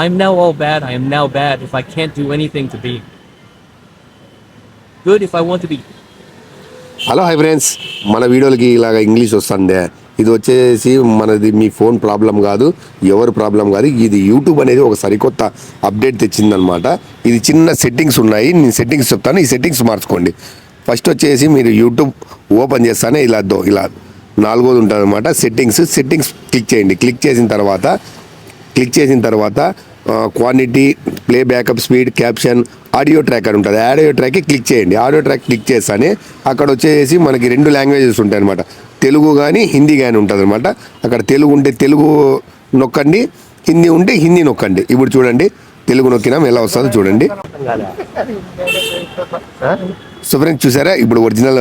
I'm now all bad. I am now bad if I can't do anything to be. Good if I want to be. Hello hi friends మన వీడియోలకి ఇలాగ English వస్తుందే. ఇది వచ్చేసి మనది మీ phone problem కాదు ఎవరు problem కాదు. ఇది యూట్యూబ్ అనేది ఒక సరికొత్త అప్డేట్ తెచ్చిందనమాట ఇది చిన్న సెట్టింగ్స్ ఉన్నాయి. నేను సెట్టింగ్స్ చెప్తాను. ఈ సెట్టింగ్స్ మార్చుకోండి. ఫస్ట్ వచ్చేసి మీరు యూట్యూబ్ ఓపెన్ చేస్తానే ఇలా దో ఇలా నాలుగోది ఉంటుంది అనమాట సెట్టింగ్స్ సెట్టింగ్స్ క్లిక్ చేయండి. క్లిక్ చేసిన తర్వాత క్లిక్ చేసిన తర్వాత quantity play backup speed caption audio track అని ఉంటుంది. ఆడియో ట్రాక్కి క్లిక్ చేయండి. ఆడియో ట్రాక్ క్లిక్ చేస్తానే అక్కడ వచ్చేసి మనకి రెండు లాంగ్వేజెస్ ఉంటాయి అనమాట తెలుగు కానీ హిందీ కానీ ఉంటుంది అనమాట అక్కడ తెలుగు ఉంటే తెలుగు నొక్కండి హిందీ ఉంటే హిందీ నొక్కండి. ఇప్పుడు చూడండి తెలుగు నొక్కినాం ఎలా వస్తుందో చూడండి. సో ఫ్రెండ్స్ చూసారా? ఇప్పుడు ఒరిజినల్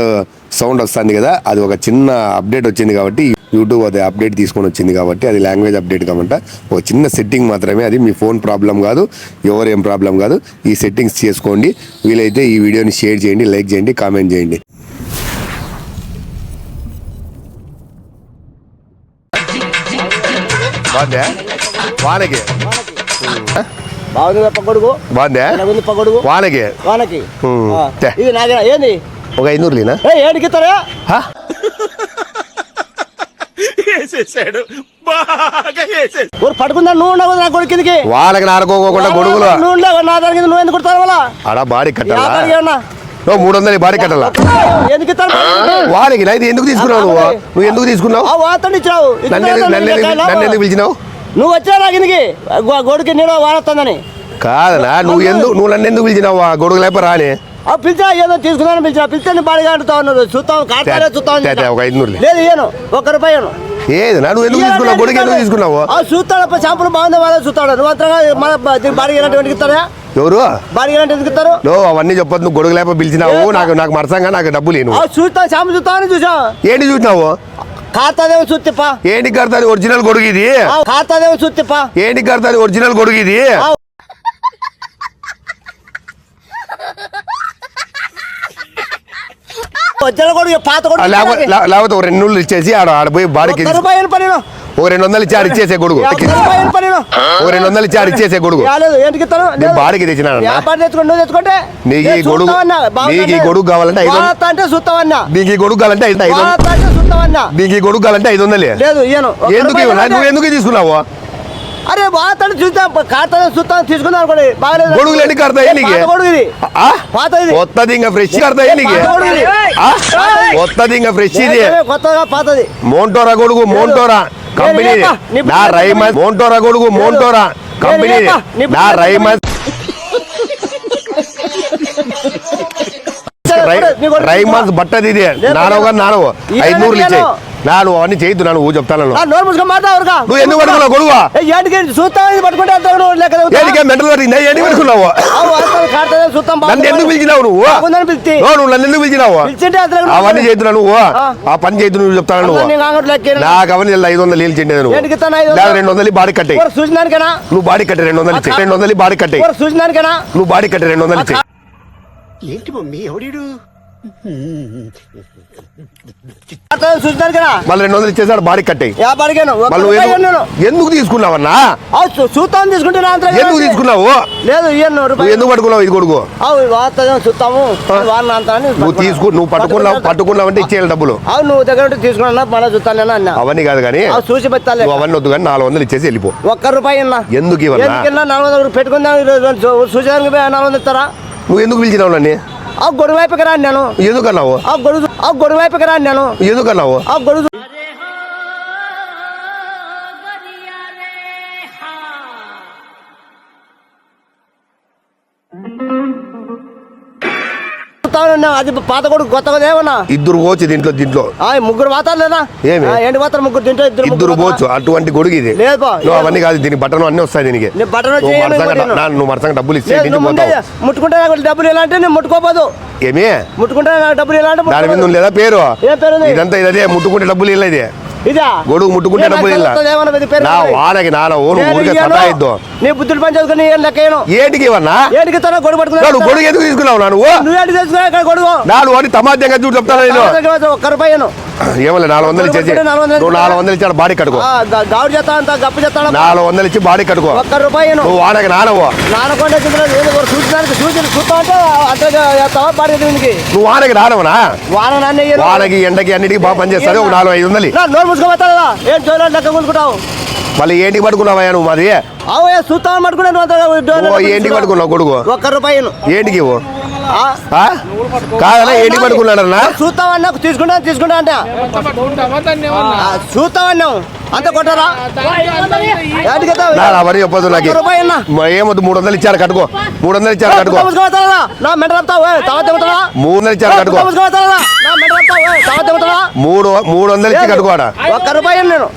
సౌండ్ వస్తుంది కదా అది ఒక చిన్న అప్డేట్ వచ్చింది కాబట్టి యూట్యూబ్ అది అప్డేట్ తీసుకొని వచ్చింది కాబట్టి అది లాంగ్వేజ్ అప్డేట్ కాబట్టి ఒక చిన్న సెట్టింగ్ మాత్రమే అది మీ ఫోన్ ప్రాబ్లం కాదు ఎవరు ఏం ప్రాబ్లం కాదు. ఈ సెట్టింగ్స్ చేసుకోండి వీలైతే ఈ వీడియోని షేర్ చేయండి లైక్ చేయండి కామెంట్ చేయండి. బాగుందా? వానకి. బాగుంది పక్కడుగు వానకి. వానకి. ఇది నాగే ఏంది? ఒక ఐనూరు లేనా? ఊరు పట్టుకుందా నువ్వు ఉండవు నా కొడుకు కిందకి. వాళ్ళకి గొడుగులు. నువ్వు ఉండవు నా దాని కింద నువ్వు ఎందుకు కుడతావు వాళ్ళ ఆడ బాడీ కట్టాలా? మూడు వందలు బాడీ కట్టాలా? ఎందుకు వాళ్ళకి ఎందుకు తీసుకున్నావు నువ్వు? నువ్వు ఎందుకు తీసుకున్నావు? ఆ వాతండి ఇచ్చావు నన్ను ఎందుకు- పిలిచినావు? నువ్వు వచ్చా నా కిందకి. గొడుగు వాడొస్తుందని కాదనా నువ్వు ఎందుకు నువ్వు నన్ను ఎందుకు పిలిచినావు? ఆ గొడుగు లేప రాని. పిలిచా ఏదో తీసుకున్నాను పిలిచా. పిలిస్తే నీ బాడీగా అంటుతావు అన్నారు చూస్తావు కాటాలే చూస్తావు తే- తే, ఒక ఐదునూరులే. లేదు ఇయ్యను ఒక్క రూపాయి. ఏదనా నువ్వు ఎందుకు తీసుకున్నావు? గొడుగు ఎందుకు తీసుకున్నావు? ఆ చూస్తాడు షాంపులు బాగుంది వాళ్ళే చూస్తాడు. నువ్వు అంతగా మన బాడీ ఎలాంటి ఎవరు? బాడీ ఎలాంటి ఎందుకు ఇస్తారు? నువ్వు అవన్నీ చెప్పొద్దు. నువ్వు గొడుగు లేప పిలిచినావు. నాకు నాకు మరసంగా నాకు డబ్బు లేను ఆ చూస్తా షాంపు చూస్తావని చూసా. ఏంటి చూసినావు? ఖాతాదేమో చూత్తిప్పా ఏంటి కడతాది ఒరిజినల్ గొడుగు ఇది? ఖాతాదేమో చూత్తిప్పా ఏంటి కడతాది ఒరిజినల్ గొడుగు ఇది వచ్చిన కూడా పాత కూడా ఆ, లేకపోతే ఒక రెండు ఇచ్చేసి ఆడ ఆడ పోయి బాడీకి ఒక రెండు వందలు ఇచ్చి ఇచ్చేసే గొడుగు ఒక రెండు వందలు ఇచ్చి ఇచ్చేసే గొడుగు నేను బాడీకి తెచ్చుకుంటే? నీకు ఈ గొడుగు- నీకు ఈ గొడుగు కావాలంటే ఐదు నీకు ఈ గొడుగు కావాలంటే ఐదు నీకు ఈ గొడుగు కావాలంటే ఐదు వందలే. ఎందుకు? నువ్వు ఎందుకు తీసుకున్నావు? అరే వాడతాడు చూద్దాం ఖాతా చూస్తాను తీసుకుందాం అనుకోండి బాగలేదు. గొడుగులు ఎన్ని కడతాయి నీకు? పాత గొడుగు ఇది. ఆ? పాత ఇది. కొత్తది ఇంకా ఫ్రెష్ కడతాయి నీకు? కొత్తది ఇంకా ఫ్రెష్ ఇది. కొత్తగా పాతది. మోంటోరా గొడుగు మోంటోరా కంపెనీ నీ రైమస్ మోంటోరా గొడుగు మోంటోరా కంపెనీ నీ నా రైమస్ బట్టది ఇది. నానవ గారు నానవు ఐదు నూరులు ఇచ్చాయి. నేను. నాను అవన్నీ చేయొద్దు నాను చెప్తాను ఆ, నోరు మూసుకొని మాట్లాడవురుగా నువ్వు ఎందుకు పట్టుకున్నావు గొడుగు ఏంటికి చూస్తాం ఇది పట్టుకుంటే అంత నువ్వు చదువుతావా? ఏంటికే మెంటల్ పట్టిందా ఏంటి పెట్టుకున్నావు? నన్ను. ఎందుకు పిలిచినావు నువ్వు? నువ్వు నన్ను ఎందుకు పిలిచినావు? అవన్నీ చేతున్నా నువ్వు ఆ. ఆ పని చేతు నువ్వు చెప్తాను నువ్వు నాకు అవన్నీ ఐదు వందలు నువ్వు. ఐదు లేదా వందలు? రెండు వందలు బాడీ కట్టాయి చూసినానికేనా నువ్వు బాడీ కట్టే రెండు వందలు రెండు వందలు బాడీ కట్టాయి చూసినానికేనా నువ్వు బాడీ కట్టే రెండు వందలు ఏంటి మమ్మీ ఎవడీడు? చూసినానికేనా మళ్ళీ రెండు వందలు ఇచ్చేసాడు బాడీ కట్టాయి ఎందుకు- తీసుకున్నావన్నా? ఆ, చూ- చూస్తాం తీసుకుంటే ఎందుకు? తీసుకున్నావు? లేదు ఎందుకు పట్టుకున్నావు ఇది కొడుకు? చూస్తాము నువ్వు తీసుకు నువ్వు పట్టుకున్నావు పట్టుకున్నావు. అంటే ఇచ్చేయాలి డబ్బులు. అవు నువ్వు దగ్గర తీసుకున్నా మళ్ళీ చూస్తాను అన్న. అవన్నీ కాదు కానీ చూసి పెట్టాలి. అవన్నీ వద్దు కానీ నాలుగు వందలు ఇచ్చేసి వెళ్ళిపో. ఒక్క రూపాయి అన్న ఎందుకు ఎందుకన్నా నాలుగు వందలు పెట్టుకుందాం చూసేదానికి నాలుగు వందలు ఇస్తారా? నువ్వు ఎందుకు పిలిచినావు నన్ను ఆ గొడుగు వైపుకి రాను నేను ఎందుకన్నావు ఆ గొడుగు ఆ గొడుగు వైపుకి రాను నేను ఎందుకన్నావు ఆ గొడుగు చూస్తాను అన్న, అది పాత కొడుకు కొత్తగా ఏమన్నా? ఇద్దరు పోవచ్చు దీంట్లో దీంట్లో. ఆ, ముగ్గురు వాతాలు లేదా? ఏమి? ఏంటి వాతాలు ముగ్గురు తింటే ఇద్దరు ఇద్దరు పోవచ్చు. అటువంటి గొడుగు ఇది. లేదు అవన్నీ కాదు దీనికి బట్టలు అన్నీ వస్తాయి దీనికి. బట్టలు నువ్వు మరసంగా డబ్బులు ఇస్తే ముట్టుకుంటే డబ్బులు ఎలా అంటే నేను ముట్టుకోపోదు ఏమి? ముట్టుకుంటే డబ్బులు ఎలా అంటే దాని మీద లేదా పేరు? ఇదంతా ఇదే ముట్టుకుంటే డబ్బులు ఇలా ఇది? గొడుగు ముట్టుకుంటే డబ్బులు నా. వానకి నాన్న ఓ నువ్వు నేను ఊరికే. సతాయిద్దు? నీ బుద్ధులు పని చేసుకుని ఏం లెక్కను ఏంటికి ఇవన్నా ఏడికి తన గొడుగు ఎందుకు తీసుకున్నావు నువ్వు? నువ్వు ఇక్కడ గొడుగు? వాడి తమాద్యంగా చూడు చెప్తాను నేను. ఒక్క. ఏమలే నాలుగు వందలు ఇచ్చేసి. నువ్వు నాలుగు వందలు. ఇచ్చాడు బాడీ కట్టుకో ఆ, గా- గౌడు చేస్తా అంత గప్పు చేస్తాడు? నాలుగు వందలు ఇచ్చి బాడీ కట్టుకో ఒక్క రూపాయి నువ్వు వానకి నానవు. నానకుండా చూసినానికి చూసి చూస్తా అంటే అంతే చేస్తావా బాడీ దీనికి నువ్వు వానకి నానవనా? వాన నాన్న. వానకి ఎండకి అన్నిటికి బాగా పనిచేస్తుంది ఒక నాలుగు ఐదు వందలు నోరు మూసుకోపోతాడా ఏం చూడాలి లెక్క కూసుకుంటావు మళ్ళీ ఏంటికి పట్టుకున్నావయ్యా నువ్వు మాది? అవు ఏ చూస్తామని పట్టుకునే నువ్వు అంతగా డోర్ ఓ, లెక్క ఏంటికి కూసుకుంటావు. పట్టుకున్నావు కొడుకు ఒక్క రూపాయి ఏంటికి? కాదన్నా ఏంటికి పట్టుకున్నాడన్నా చూస్తామన్నా తీసుకుంటా తీసుకుంటా అంటే. ఆ, చూస్తామన్నావు అంత కొట్టారా? మరి నాకు. మ- ఏమొద్దు మూడు వందలు ఇచ్చారు కట్టుకో. మూడు వందలు ఇచ్చారు కట్టుకో. నా చెబుతాడా మూడు వందలు ఇచ్చారు కట్టుకో. మూడు మూడు వందలు ఇచ్చి కట్టుకోడా ఒక్క రూపాయి నేను.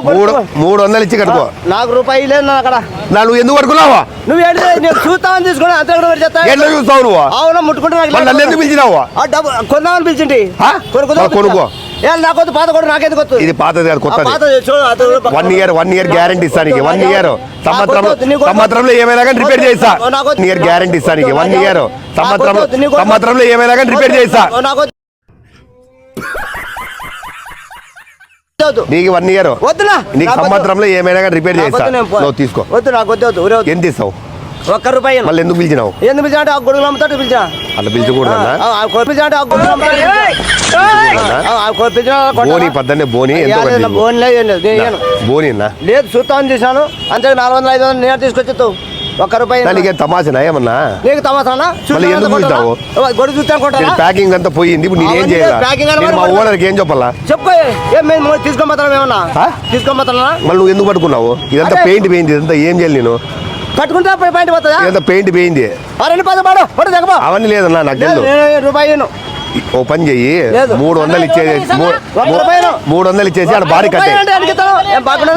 మూడు. మూడు వందలు ఇచ్చి కట్టుకో. నాకు రూపాయి లేదు అక్కడ. నా నువ్వు ఎందుకు పట్టుకున్నావా? నువ్వు చూస్తామని తీసుకుని అంతే ఎట్లా చూస్తావు నువ్వు? అవునా ముట్టుకుంటే నాకు మళ్ళీ నన్ను ఎందుకు పిలిచినావు? కొందామని పిలిచింటి. కొనుక్కో. ఏ నాకొద్దు పాత కొడు నాకెందుకు వద్దు? ఇది పాతది కాదు కొత్తది. One year one year guarantee ఇస్తానికి one year సంవత్సరం. సంవత్సరంలో ఏమైనా కానీ రిపేర్ చేస్తా. వన్ ఇయర్ గ్యారంటీ ఇస్తానికి వన్ ఇయర్ సంవత్సరం నాకు వద్దు, నీకు వద్దు. సంవత్సరంలో ఏమైనా కానీ రిపేర్ చేస్తా నాకు వన్ ఇయర్ వద్దునా? నీకు. సంవత్సరంలో ఏమైనా కానీ రిపేర్ చేస్తా నువ్వు తీసుకో. వద్దు నాకు వద్దు. ఎంత ఇస్తావు ఒక్క రూపాయి. మళ్ళీ ఎందుకు పిలిచినావు? ఎందుకు పిలిచా అంటే ఆ గొడుగులు అమ్ముతాడు పిలిచా. అట్లా పిలిచకూడదన్నా? ఆ, ఆ కొ- పిలిచా అంటే ఆ గొడుగులు అమ్ముతాడు బోని పద్దన్నే బోని. లేదు. బోని లేదు చూస్తామని అంతే నాలుగు వందలు ఐదు వందలు నేను తీసుకొచ్చేస్తావు ఒక్క రూపాయి. దానికి తమాషనా ఏమన్నా? నీకు చూస్తావు? గొడుగు చూస్తాను ప్యాకింగ్ అంతా పోయింది ఇప్పుడు నేనేం చేయాలి? ప్యాకింగ్ మా ఓనర్కి ఏం చెప్పాలా? చెప్పు ఏం మేము తీసుకోమంటారా ఏమన్నా ఆ? తీసుకోమంటారా మళ్ళీ నువ్వు ఎందుకు పట్టుకున్నావు? ఇదంతా. పెయింట్ పోయింది ఇదంతా ఏం చేయాలి నేను? కట్టుకుంటా పోయి బయట పోతుందా? ఇదంతా పెయింట్ పోయింది. ఆ రెండు పది పాడు పడు దగ్గర అవన్నీ లేదన్నా నాకు రూపాయి. ఓ పని చెయ్యి. మూడు వందలు రూపాయను. మూడు వందలు ఇచ్చేసి ఆడ బాడీ కట్టే?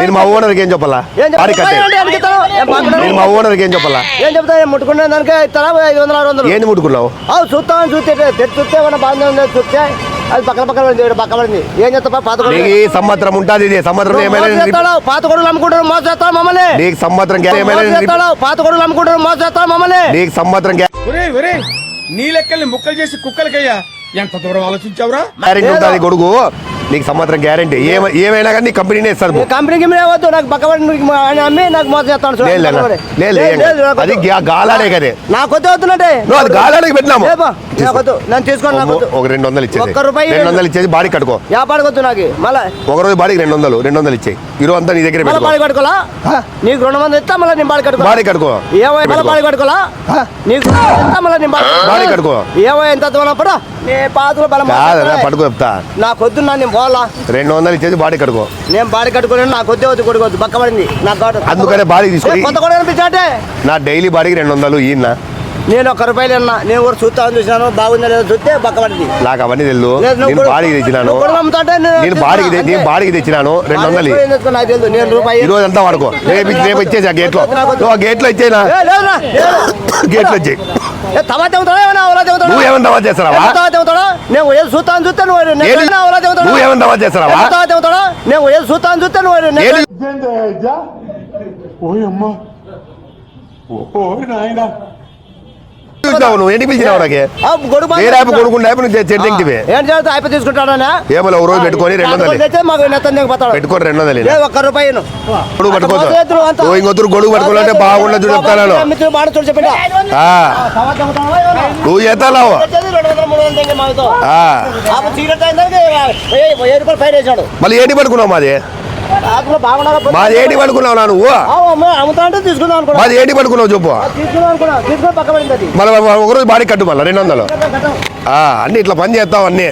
నేను మా ఓనర్కి ఏం చెప్పాలా? బాడీ కట్టే? నేను మా ఓనర్కి ఏం చెప్పాలా? ఏం చెప్తా ఏం ముట్టుకునే దానికే ఇస్తారా? ఐదు వందలు ఆరు వందలు? ఏంది ముట్టుకున్నావు? అవు చూస్తామని చూస్తే తెచ్చి చూస్తే ఏమన్నా బాగానే ఉంది? చూస్తే అది పక్కన పక్కన పడింది ఈడ పక్క పడింది. ఏం చేస్తా పాత సంవత్సరం ఉంటుంది ఇది. సంవత్సరం ఏమైనా పాత కొడుకులు అమ్ముకుంటారు మోసం చేస్తాడు మమ్మల్ని? నీకు సంవత్సరం ఏమైనా పాత కొడుకులు అమ్ముకుంటారు మోసం చేస్తాడు మమ్మల్ని? నీకు సంవత్సరం నీ లెక్కల్ని ముక్కలు చేసి కుక్కలకయ్యా. ఎంత దూరం ఆలోచించావురా? గ్యారెంటీ ఉంటుంది కొడుకు. నీకు సంవత్సరం గ్యారెంటీ. ఏమ- ఏమైనా కానీ నీ కంపెనీనే ఇస్తారు ఈ కంపెనీకి వద్దు. నాకు పక్క పడి నీకు ఆయన అమ్మి నాకు మోసం చేస్తాడు చూడు. లేదు అది గాలాడే కదే. నాకు వద్దు నువ్వు అది గాలాడికి పెట్టినాము. నేను తీసుకోండి ఒక రెండు వందలు ఇచ్చేది. ఒక్క రూపాయి రెండు వందలు ఇచ్చేది బాడీ కట్టుకో. వ్యాపారం వద్దు నాకు. మళ్ళా ఒక రోజు బాడీకి రెండు వందలు రెండు వందలు ఇచ్చేయి. ఈరోజు అంతా నీ దగ్గర బాడీ కట్టుకోవాలా నీకు రెండు వందలు ఇస్తా మళ్ళీ నేను బాడీ కట్టుకో బాడీ కట్టుకో. ఏమో మళ్ళీ బాడీ కట్టుకోవాలా నీకు మళ్ళీ నేను బాడీ కట్టుకో. ఏమో ఎంత దూరప్పుడు నీ పట్టుకో చెప్తా. నా నేను పోవాలా? రెండు వందలు ఇచ్చేది బాడీ కట్టుకో నేను బాడీ కట్టుకోలేను నాకు వద్దే కొడుకు పక్క పడింది. అందుకనే బాడీ తీసుకో కొత్త కూడా నా డైలీ బాడీకి రెండు వందలు ఈయన నేను ఒక్క రూపాయలు అన్నా. నేను కూడా చూస్తాను చూసినాను బాగుందా లేదో చూస్తే పక్క పడింది. నాకు అవన్నీ నువ్వు నేను బాడీకి తెచ్చినాను. నేను బాడీకి. నేను బాడీకి తెచ్చినాను రెండు వందలు తెలియదు ఈ రోజు అంతా వాడుకో. రేపు రేపు ఇచ్చేసి ఆ గేట్లో. గేట్లో ఇచ్చేనా. గేట్లో ఇచ్చేయి. తవా తెగుతాడా ఏమన్నా అవలా తెగుతాడా నువ్వు ఏమన్నా దవా చేస్తావా తవా తెగుతాడా నేను ఏది చూస్తాను చూస్తే నువ్వు? ఏమన్నా అవలా తెగుతాడా నువ్వు ఏమన్నా దవా చేస్తావా తవా తెగుతాడా నేను ఏది చూస్తాను చూస్తే నువ్వు ఏది ఓయమ్మా ఓ నాయనా చూసినావు నువ్వు? ఏంటి పిలిచినావు నాకు? యాప్ కొనుక్కుంటే యాప్ నువ్వు ఏం చేస్తా తీసుకుంటాడా ఏమో ఒక రోజు పెట్టుకొని రెండు వందలు. పెట్టుకొని రెండు వందలు ఏ ఒక్క రూపాయి. గొడుగు ఇంకొత్తరు గొడుగు పట్టుకోవాలంటే బాగుండదు చూడు చెప్తాను? నువ్వు చేస్తావు మళ్ళీ ఏంటి పట్టుకున్నావు మాది? మాది ఏంటి పట్టుకున్నావు నా నువ్వు? మాది ఏంటి పట్టుకున్నావు చెప్పు మళ్ళీ ఒకరోజు బాడీ కట్టు మళ్ళీ రెండు వందలు. ఆ, అన్ని ఇట్లా పని చేస్తావు అన్నీ.